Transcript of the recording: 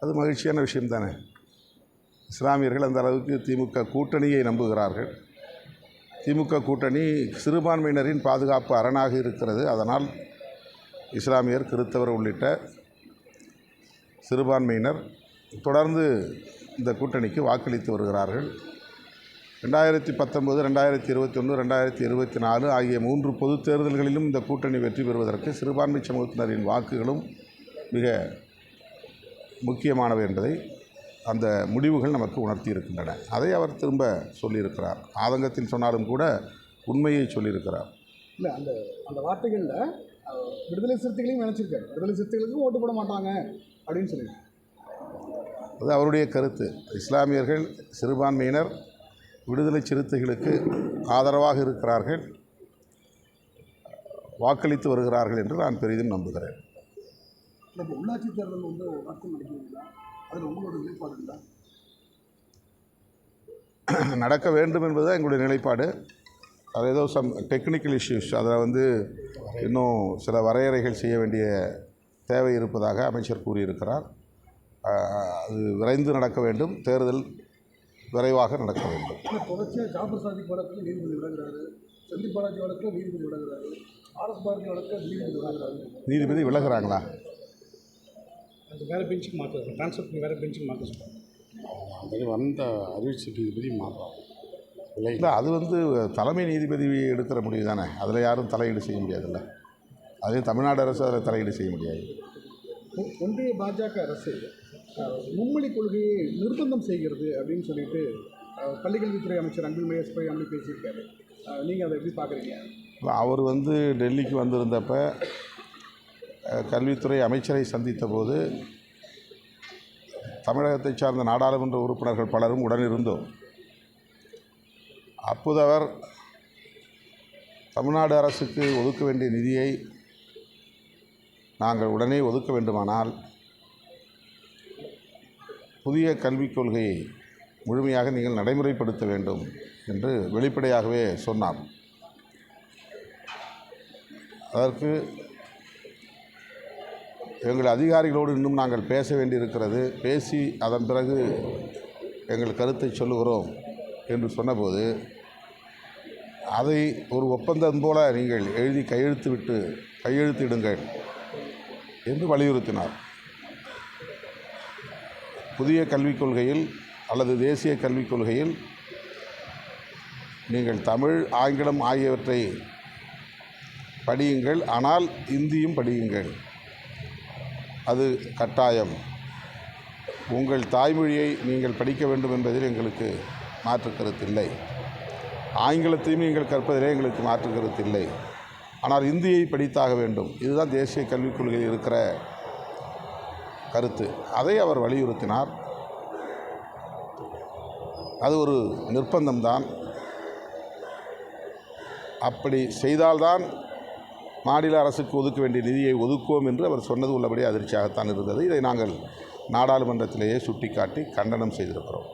அது மகிழ்ச்சியான விஷயம் தானே. இஸ்லாமியர்கள் அந்த அளவுக்கு திமுக கூட்டணியை நம்புகிறார்கள். திமுக கூட்டணி சிறுபான்மையினரின் பாதுகாப்பு அரணாக இருக்கிறது. அதனால் இஸ்லாமியர் கிறித்தவர் உள்ளிட்ட சிறுபான்மையினர் தொடர்ந்து இந்த கூட்டணிக்கு வாக்களித்து வருகிறார்கள். ரெண்டாயிரத்தி பத்தொன்பது ரெண்டாயிரத்தி இருபத்தி ஒன்று ரெண்டாயிரத்தி இருபத்தி நாலு ஆகிய மூன்று பொதுத் தேர்தல்களிலும் இந்த கூட்டணி வெற்றி பெறுவதற்கு சிறுபான்மை சமூகத்தினரின் வாக்குகளும் மிக முக்கியமானவை என்பதை அந்த முடிவுகள் நமக்கு உணர்த்தி இருக்கின்றன அதை அவர் திரும்ப சொல்லியிருக்கிறார். ஆதங்கத்தில் சொன்னாலும் கூட உண்மையை சொல்லியிருக்கிறார். இல்லை அந்த அந்த வார்த்தைகளில் விடுதலை சிறுத்தைகளையும் நினச்சிருக்காரு. விடுதலை சிறுத்தைகளுக்கும் ஓட்டு போட மாட்டாங்க அப்படின்னு சொல்லியிருக்காரு. அது அவருடைய கருத்து. இஸ்லாமியர்கள் சிறுபான்மையினர் விடுதலை சிறுத்தைகளுக்கு ஆதரவாக இருக்கிறார்கள் வாக்களித்து வருகிறார்கள் என்று நான் பெரிதும் நம்புகிறேன். இல்லை இப்போ உள்ளாட்சி தேர்தல் வந்து நடக்கும் நினைக்கிறீங்களா? அதில் உங்களோட நிலைப்பாடு இல்லை நடக்க வேண்டும் என்பது தான் எங்களுடைய நிலைப்பாடு. அது ஏதோ சம் டெக்னிக்கல் இஷ்யூஸ் அதில் வந்து இன்னும் சில வரையறைகள் செய்ய வேண்டிய தேவை இருப்பதாக அமைச்சர் கூறியிருக்கிறார். அது விரைந்து நடக்க வேண்டும். தேர்தல் விரைவாக நடக்க வேண்டும். தொடர்ச்சியாக ஜாஃபர் சாதிக் வழக்கில் நீதிபதி விலகுறாரு. செந்தில் பாலாஜி வழக்கில் நீதிபதி விலகுறாரு. ஆர்எஸ் பாரதி வழக்கில் நீதிபதி விலகுறாரு. நீதிபதி விலகுறாங்களா? வேறு பெஞ்சுக்கு மாற்ற ட்ரான்ஸ்ஃபர் பண்ணி வேறு பெஞ்சுக்கு மாற்ற சொல்கிறாங்க அது வந்த அறிவிச்ச நீதிபதி மாற்றம் இல்லை. இல்லை அது வந்து தலைமை நீதிபதி எடுக்கிற முடிவு தானே. அதில் யாரும் தலையீடு செய்ய முடியாதுல்ல. அதே தமிழ்நாடு அரசு அதில் தலையீடு செய்ய முடியாது. ஒன்றிய பாஜக அரசு மும்மொழி கொள்கையை நிர்பந்தம் செய்கிறது அப்படின்னு சொல்லிட்டு பள்ளிக்கல்வித்துறை அமைச்சர் அன்பில் மகேஷ் பொய்யாமொழி பேசியிருக்காரு. நீங்கள் அதை எப்படி பார்க்குறீங்க? அவர் வந்து டெல்லிக்கு வந்திருந்தப்ப கல்வித்துறை அமைச்சரை சந்தித்த போது தமிழகத்தை சார்ந்த நாடாளுமன்ற உறுப்பினர்கள் பலரும் உடனிருந்தோம். அப்போது அவர் தமிழ்நாடு அரசுக்கு ஒதுக்க வேண்டிய நிதியை நாங்கள் உடனே ஒதுக்க வேண்டுமானால் புதிய கல்விக் கொள்கையை முழுமையாக நீங்கள் நடைமுறைப்படுத்த வேண்டும் என்று வெளிப்படையாகவே சொன்னார். அதற்கு எங்கள் அதிகாரிகளோடு இன்னும் நாங்கள் பேச வேண்டியிருக்கிறது பேசி அதன் பிறகு எங்கள் கருத்தை சொல்லுகிறோம் என்று சொன்னபோது அதை ஒரு ஒப்பந்தம் போல நீங்கள் எழுதி கையெழுத்து விட்டு கையெழுத்திடுங்கள் என்று வலியுறுத்தினார். புதிய கல்விக் கொள்கையில் அல்லது தேசிய கல்விக் கொள்கையில் நீங்கள் தமிழ் ஆங்கிலம் ஆகியவற்றை படியுங்கள் ஆனால் இந்தியும் படியுங்கள். அது கட்டாயம். உங்கள் தாய்மொழியை நீங்கள் படிக்க வேண்டும் என்பதில் எங்களுக்கு மாற்று கருத்தில்லை ஆங்கிலத்தையும் நீங்கள் கற்பதிலே எங்களுக்கு மாற்று கருத்தில்லை ஆனால் இந்தியை படித்தாக வேண்டும். இதுதான் தேசிய கல்விக் கொள்கையில் இருக்கிற கருத்து. அதை அவர் வலியுறுத்தினார். அது ஒரு நிர்பந்தம்தான் அப்படி செய்தால்தான் மாநில அரசுக்கு ஒதுக்க வேண்டிய நிதியை ஒதுக்குவோம் என்று அவர் சொன்னது உள்ளபடி அதிர்ச்சியாகத்தான் இருந்தது. இதை நாங்கள் நாடாளுமன்றத்திலேயே சுட்டிக்காட்டி கண்டனம் செய்திருக்கிறோம்.